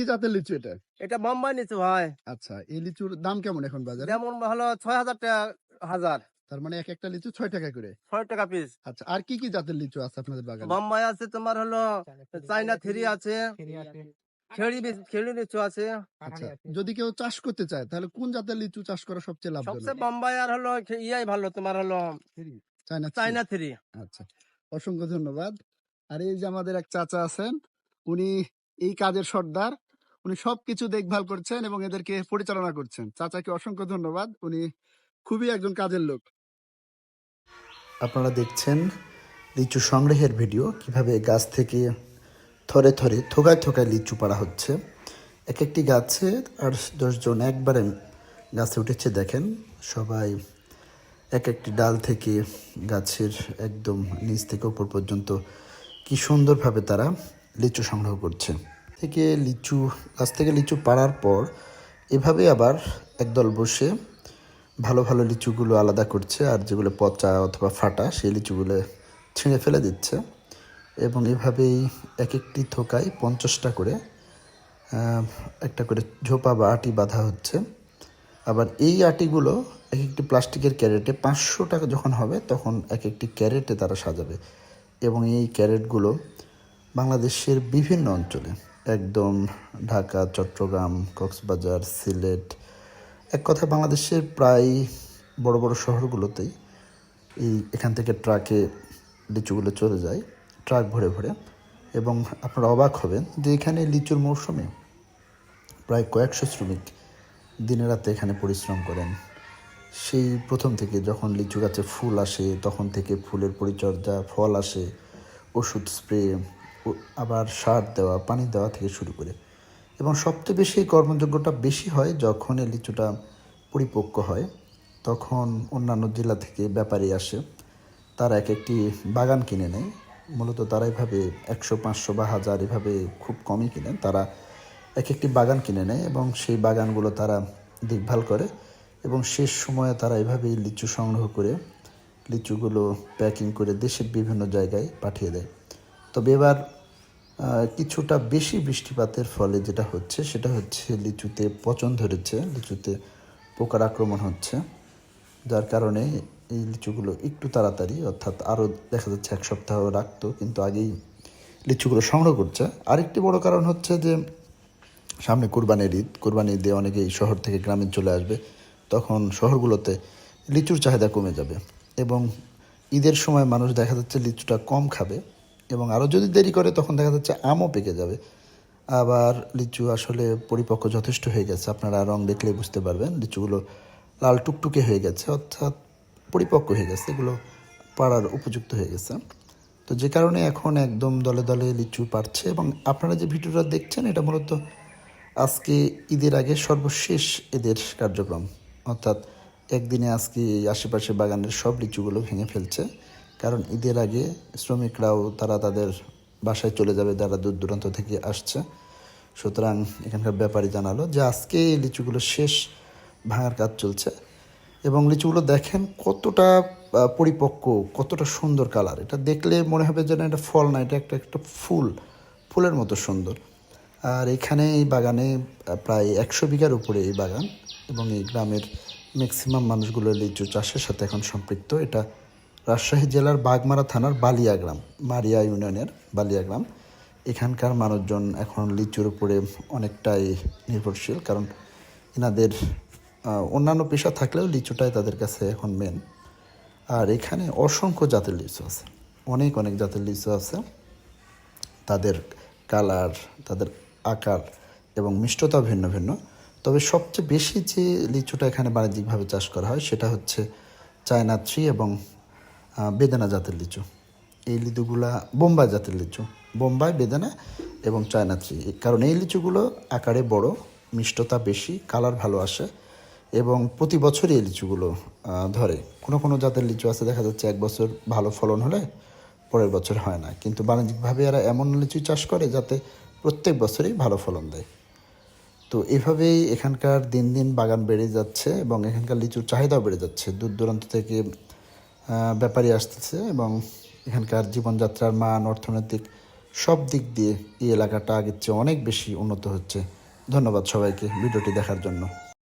কি জাতের লিচু এটা? এটা বোম্বাই নিচে ভাই। আচ্ছা এই লিচুর দাম কেমন এখন বাজারে? যেমন হলো ছয় হাজার টাকা হাজার। তার মানে এক একটা লিচু ছয় টাকা করে? ছয় টাকা পিস আচ্ছা আর কি কি জাতের লিচু আছে আপনাদের বাগানে? বোম্বাই আছে তোমার হলো চাইনা থ্রি আছে খেড়ি বি- খেড়ি লিচু আছে। আচ্ছা যদি কেউ চাষ করতে চায় তাহলে কোন জাতের লিচু চাষ করা সবচেয়ে লাভজনক? সবচেয়ে বোম্বাই আর হলো ইয়াই ভালো তোমার হলো চাইনা থ্রি। আচ্ছা অসংখ্য ধন্যবাদ। আর এই যে আমাদের এক চাচা আছেন উনি এই কাজের সর্দার। উনি সবকিছু দেখভাল করছেন এবং এদেরকে পরিচালনা করছেন। চাচাকে অসংখ্য ধন্যবাদ। উনি খুবই একজন কাজের লোক। আপনারা দেখছেন লিচু সংগ্রহের ভিডিও, কীভাবে গাছ থেকে থরে থরে, থোকায় থোকায় লিচু পাড়া হচ্ছে। এক একটি গাছে আর দশজন একবারে গাছে উঠেছে, দেখেন। সবাই এক একটি ডাল থেকে গাছের একদম নিচ থেকে উপর পর্যন্ত কি সুন্দরভাবে তারা লিচু সংগ্রহ করছে। থেকে লিচু, গাছ থেকে লিচু পাড়ার পর এভাবে আবার একদল বসে ভালো ভালো লিচুগুলো আলাদা করছে আর যেগুলো পচা অথবা ফাটা সেই লিচুগুলো ছিঁড়ে ফেলে দিচ্ছে এবং এভাবেই এক একটি থোকায় পঞ্চাশটা করে একটা করে ঝোপা বা আটি বাঁধা হচ্ছে। আবার এই আটিগুলো এক একটি প্লাস্টিকের ক্যারেটে পাঁচশো টাকা যখন হবে তখন এক একটি ক্যারেটে তারা সাজাবে এবং এই ক্যারেটগুলো বাংলাদেশের বিভিন্ন অঞ্চলে একদম ঢাকা, চট্টগ্রাম, কক্সবাজার, সিলেট, এক কথায় বাংলাদেশের প্রায় বড় বড় শহরগুলোতেই এই এখান থেকে ট্রাকে লিচুগুলো চলে যায়, ট্রাক ভরে ভরে। এবং আপনারা অবাক হবেন যে এখানে লিচুর মৌসুমে প্রায় কয়েকশো শ্রমিক দিনে রাতে এখানে পরিশ্রম করেন। সেই প্রথম থেকে যখন লিচু গাছে ফুল আসে, তখন থেকে ফুলের পরিচর্যা, ফল আসে, ওষুধ স্প্রে আবার সার দেওয়া, পানি দেওয়া থেকে শুরু করে। এবং সবচেয়ে বেশি কর্মযোগ্যটা বেশি হয় যখন এই লিচুটা পরিপক্ক হয়, তখন অন্যান্য জেলা থেকে ব্যাপারী আসে। তারা এক একটি বাগান কিনে নেয়। মূলত তারা এভাবে একশো, পাঁচশো বা হাজার এভাবে খুব কমই কিনে। তারা এক একটি বাগান কিনে নেয় এবং সেই বাগানগুলো তারা দেখভাল করে এবং শেষ সময়ে তারা এভাবেই লিচু সংগ্রহ করে, লিচুগুলো প্যাকিং করে দেশের বিভিন্ন জায়গায় পাঠিয়ে দেয়। তবে এবার কিছুটা বেশি বৃষ্টিপাতের ফলে যেটা হচ্ছে, সেটা হচ্ছে লিচুতে পচন ধরেছে, লিচুতে পোকার আক্রমণ হচ্ছে, যার কারণে এই লিচুগুলো একটু তাড়াতাড়ি, অর্থাৎ আরও দেখা যাচ্ছে এক সপ্তাহ রাখতো, কিন্তু আগেই লিচুগুলো সংগ্রহ করছে। আরেকটি বড় কারণ হচ্ছে যে, সামনে কোরবানির ঈদ কোরবানি ঈদে অনেকেই শহর থেকে গ্রামে চলে আসবে, তখন শহরগুলোতে লিচুর চাহিদা কমে যাবে এবং ঈদের সময় মানুষ দেখা যাচ্ছে লিচুটা কম খাবে। এবং আরও যদি দেরি করে, তখন দেখা যাচ্ছে আমও পেকে যাবে। আবার লিচু আসলে পরিপক্ক যথেষ্ট হয়ে গেছে। আপনারা রং দেখলেই বুঝতে পারবেন, লিচুগুলো লাল টুকটুকে হয়ে গেছে, অর্থাৎ পরিপক্ক হয়ে গেছে। এগুলো পাড়ার উপযুক্ত হয়ে গেছে। তো যে কারণে এখন একদম দলে দলে লিচু পারছে এবং আপনারা যে ভিডিওটা দেখছেন, এটা মূলত আজকে ঈদের আগে সর্বশেষ এদের কার্যক্রম। অর্থাৎ একদিনে আজকে আশেপাশে বাগানের সব লিচুগুলো ভেঙে ফেলছে। কারণ ঈদের আগে শ্রমিকরাও তারা তাদের বাসায় চলে যাবে, যারা দূর দূরান্ত থেকে আসছে। সুতরাং এখানকার ব্যাপারী জানালো যে আজকে এই লিচুগুলো শেষ, ভাঙার কাজ চলছে। এবং লিচুগুলো দেখেন কতটা পরিপক্ক, কতটা সুন্দর কালার। এটা দেখলে মনে হবে যেন এটা ফল না, এটা একটা একটা ফুল, ফুলের মতো সুন্দর। আর এখানে এই বাগানে প্রায় একশো বিঘার উপরে এই বাগান এবং এই গ্রামের ম্যাক্সিমাম মানুষগুলো লিচু চাষের সাথে এখন সম্পৃক্ত। এটা রাজশাহী জেলার বাগমারা থানার বালিয়া গ্রাম মারিয়া ইউনিয়নের বালিয়া গ্রাম এখানকার মানুষজন এখন লিচুর উপরে অনেকটাই নির্ভরশীল কারণ এনাদের অন্যান্য পেশা থাকলেও লিচুটাই তাদের কাছে এখন মেন আর এখানে অসংখ্য জাতের লিচু আছে, অনেক অনেক জাতের লিচু আছে। তাদের কালার, তাদের আকার এবং মিষ্টতা ভিন্ন ভিন্ন। তবে সবচেয়ে বেশি যে লিচুটা এখানে বাণিজ্যিকভাবে চাষ করা হয় সেটা হচ্ছে চায়না থ্রি এবং বেদানা জাতের লিচু। এই লিচুগুলা বোম্বাই জাতের লিচু। বোম্বাই, বেদানা এবং চায়না থ্রি। কারণ এই লিচুগুলো আকারে বড়, মিষ্টতা বেশি, কালার ভালো আসে এবং প্রতি বছরই এই লিচুগুলো ধরে। কোনো কোনো জাতের লিচু আছে, দেখা যাচ্ছে এক বছর ভালো ফলন হলে পরের বছর হয় না। কিন্তু বাণিজ্যিকভাবে এরা এমন লিচু চাষ করে যাতে প্রত্যেক বছরই ভালো ফলন দেয়। তো এভাবেই এখানকার দিন দিন বাগান বেড়ে যাচ্ছে এবং এখানকার লিচুর চাহিদাও বেড়ে যাচ্ছে। দূর দূরান্ত থেকে ব্যাপারী আসতেছে এবং এখানকার জীবনযাত্রার মান, অর্থনৈতিক সব দিক দিয়ে এই এলাকাটা আগের চেয়ে অনেক বেশি উন্নত হচ্ছে। ধন্যবাদ সবাইকে ভিডিওটি দেখার জন্য।